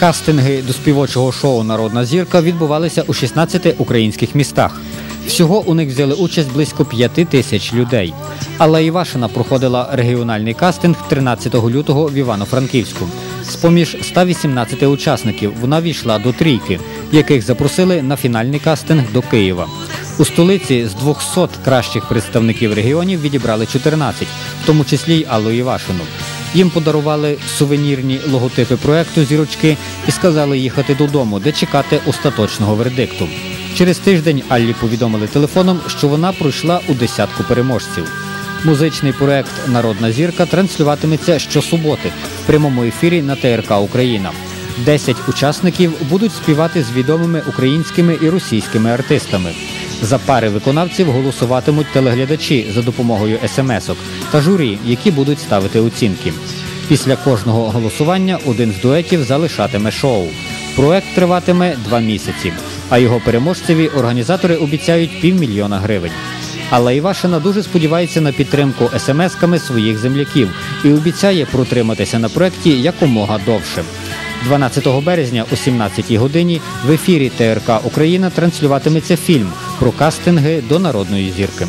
Кастинги до співочого шоу Народна зірка відбувалися у 16 українських містах. Всього у них взяли участь близько 5 тисяч людей. Алла Івашина проходила регіональний кастинг 13 лютого в Івано-Франківську. З-поміж 118 учасників вона війшла до трійки, яких запросили на фінальний кастинг до Києва. У столиці з 200 кращих представників регіонів відібрали 14, в тому числі й Аллу Івашину. Їм подарували сувенірні логотипи проекту зірочки і сказали їхати додому, де чекати остаточного вердикту. Через тиждень Аллі повідомили телефоном, що вона пройшла у десятку переможців. Музичний проект Народна зірка транслюватиметься щосуботи в прямому ефірі на ТРК Україна. Десять учасників будуть співати з відомими українськими і російськими артистами. За пари виконавців голосуватимуть телеглядачі за допомогою смс-ок та журі, які будуть ставити оцінки. Після кожного голосування один з дуетів залишатиме шоу. Проект триватиме два місяці, а його переможцеві організатори обіцяють півмільйона гривень. Алла Івашина дуже сподівається на підтримку смс-ками своїх земляків і обіцяє протриматися на проєкті якомога довше. 12 березня о 17 годині в ефірі ТРК Україна транслюватиметься фільм про кастинги до народної зірки.